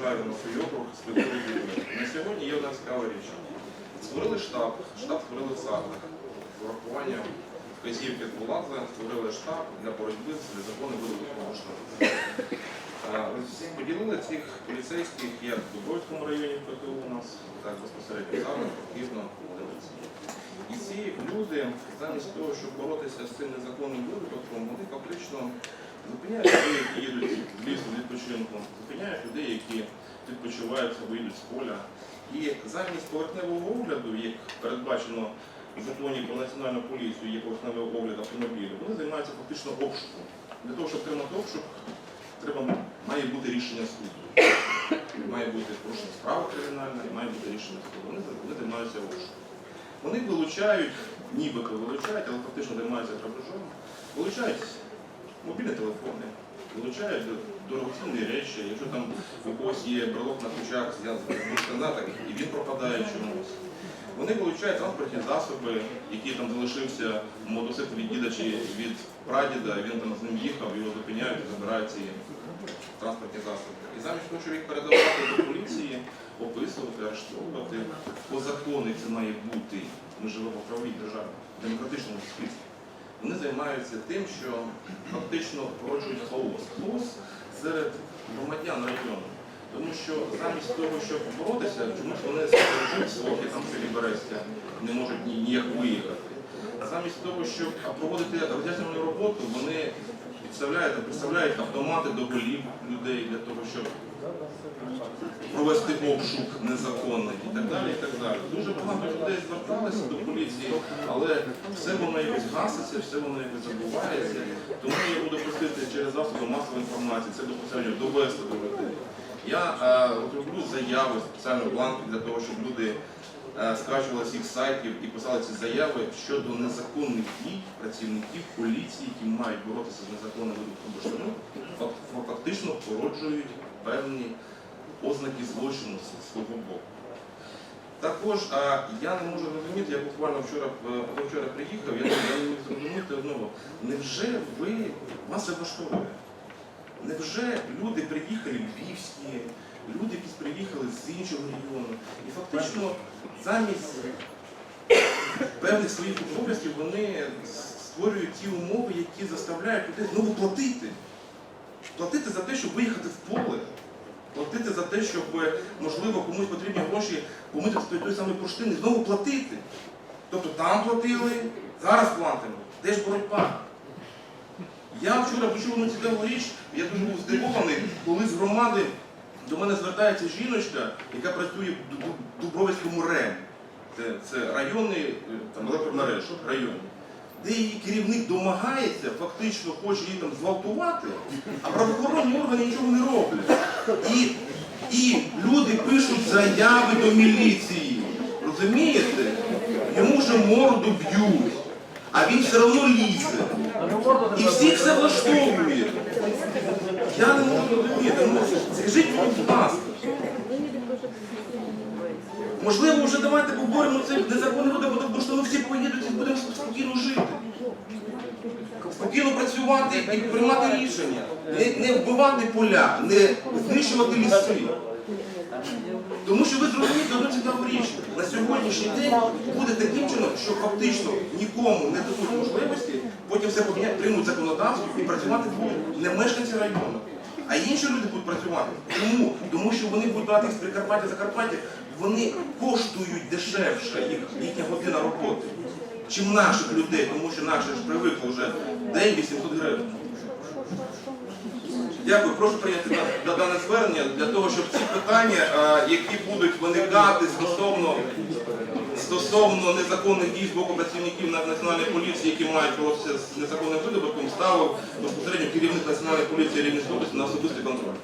приїжджаю на округ з спілкуюся людьми. На сьогодні є одна цікава річ. Створили штаб, штаб створили Саглах. З урахуванням вказівки Буладзе створили штаб для боротьби з незаконним видобутком штабу. Поділили цих поліцейських як в Дубровському районі ПТУ у нас, так безпосередньо Саглах, Півно, Володимирці. І ці люди, замість того, щоб боротися з цим незаконним видобутком, вони фактично зупиняють людей, які їдуть в ліс в відпочинку, зупиняють людей, які відпочивають або їдуть з поля. І замість поверхневого огляду, як передбачено в законі про національну поліцію, є поверхневий огляд автомобілів, вони займаються фактично обшуком. Для того, щоб тримати обшук, треба, має бути рішення суду. Має бути порушена справа кримінальна і має бути рішення суду. Вони, вони займаються обшуком. Вони вилучають, нібито вилучають, але фактично займаються грабежом, вилучають мобільні телефони, вилучають дорогоцінні речі, якщо там у когось є брелок на ключах з канаток, і він пропадає чомусь. Вони вилучають транспортні засоби, які там залишився мотоцикл від діда чи від прадіда, він там з ним їхав, його зупиняють і забирають ці транспортні засоби. І замість того, щоб їх передавати до поліції, описувати, арештовувати, по закону це має бути. Ми живемо в правовій державі, демократичному суспільстві. Займаються тим, що фактично породжують хаос. Хаос серед громадян району. Тому що замість того, щоб боротися, чомусь вони живуть слухи, там селі Берестя, не можуть ні- ніяк виїхати. Замість того, щоб проводити роз'яснювальну роботу, вони підставляють, представляють автомати до голів людей для того, щоб провести обшук незаконний і так далі. і так далі. Дуже багато людей зверталися до поліції, але все воно якось гаситься, все воно якось забувається. Тому я буду просити через засоби масової інформації це безпосередньо довести до людей. Я е, роблю заяви, спеціально бланки для того, щоб люди е, скачували з їх сайтів і писали ці заяви щодо незаконних дій працівників поліції, які мають боротися з незаконним видобутком бурштину, фактично породжують певні ознаки злочину з свого боку. Також а, я не можу зрозуміти, я буквально вчора е, вчора приїхав, я не міг зрозуміти одного. Невже ви вас це? Невже люди приїхали львівські, люди якісь приїхали з іншого регіону, і фактично замість певних своїх обов'язків вони створюють ті умови, які заставляють людей знову платити. Платити за те, щоб виїхати в поле, платити за те, щоб, можливо, комусь потрібні гроші помити той, той самий бурштин і знову платити. Тобто там платили, зараз платимо. Де ж боротьба? Я вчора почув одну цікаву річ, я дуже був здивований, коли з громади до мене звертається жіночка, яка працює в Ду- Ду- Дубровицькому РЕМ. Це, це районний е, там, електромереж, районний. Де її керівник домагається, фактично хоче її там зґвалтувати, а правоохоронні органи нічого не роблять. І, і люди пишуть заяви до міліції. Розумієте? Йому вже морду б'ють, а він все одно лізе. І всіх це влаштовує. Я не можу зрозуміти. Ну, скажіть будь ласка. Можливо, вже давайте поборемо цей незаконний видобуток, бо що ми всі поїдуть і будемо спокійно жити. Спокійно працювати і приймати рішення. Не, не вбивати поля, не знищувати ліси. Тому що ви зрозумієте одну цікаву річ. На сьогоднішній день буде таким чином, що фактично нікому не дадуть можливості, потім все поміняти, приймуть законодавство і працювати будуть не мешканці району. А інші люди будуть працювати. Чому? Тому що вони будуть брати з Прикарпаття, Закарпаття, вони коштують дешевше їх, їхня година роботи, чим наших людей, тому що наші ж привикли вже день 800 гривень. Дякую, прошу прийняти да- да- дане звернення для того, щоб ці питання, е, які будуть виникати стосовно стосовно незаконних дій з боку працівників національної поліції, які мають боротися з незаконним видобутком, ставив безпосередньо керівник національної поліції області на особистий контроль.